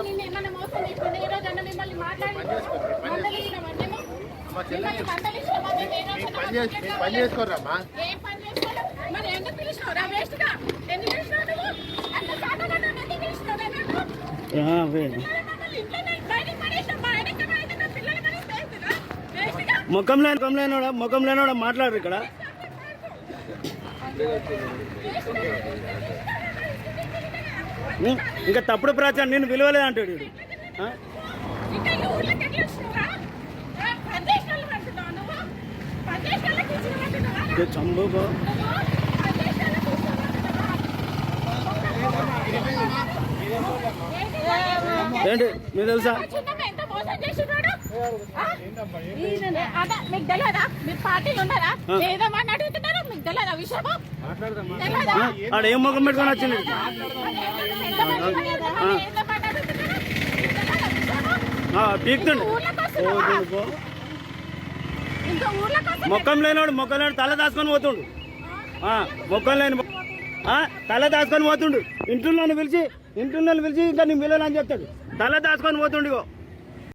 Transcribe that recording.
మిమ్మల్ని మాట్లాడి-? మిమ్మల్ని మేము ఏ రోజన్నా పని ఏం చేసుకోలేదు? మరి ఎందుకు పిలిచినావు రా ఎందుకు పిలిచినావు నువ్వు? అంత ఎందుకు పిలిచినావు రా ముఖం లేని ముఖం లేనోడా ముఖం లేనోడా మాట్లాడరు ఇక్కడ? ఇంకా తప్పుడు ప్రచారం నేను విలువలేదు అంటాడు వీడు. చంబు? ఏంటి? మీకు తెలుసా? మీకు తెలియదా? మీరు పార్టీలు ఉన్నారా ఆ. ఏదేమని ఆడ ఏం ముఖం పెట్టుకొని వచ్చింది? పీక్తుండు. మొక్కం లేనివాడు మొక్కం లేనోడు లేని తల దాచుకొని పోతుండు. మొక్కం లేని తల దాచుకొని పోతుండు. ఇంట్లో పిలిచి ఇంట్లో పిలిచి ఇంకా నీ పిల్లలు అని చెప్తాడు. తల దాచుకొని పోతుండు ఇగో.